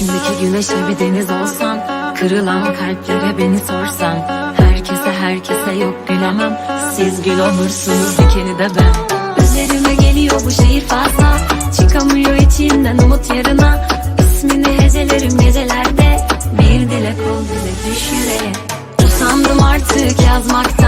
İçimdeki güneş bir deniz olsan Kırılan kalplere beni sorsan. Herkese herkese yok gülemem Siz gül olursunuz dikeni de ben. Üzerime geliyor bu şehir fazla Çıkamıyor içinden umut yarına. İsmini hecelerim gecelerde Bir dilek ol bize düş yüreğe Usandım artık yazmaktan.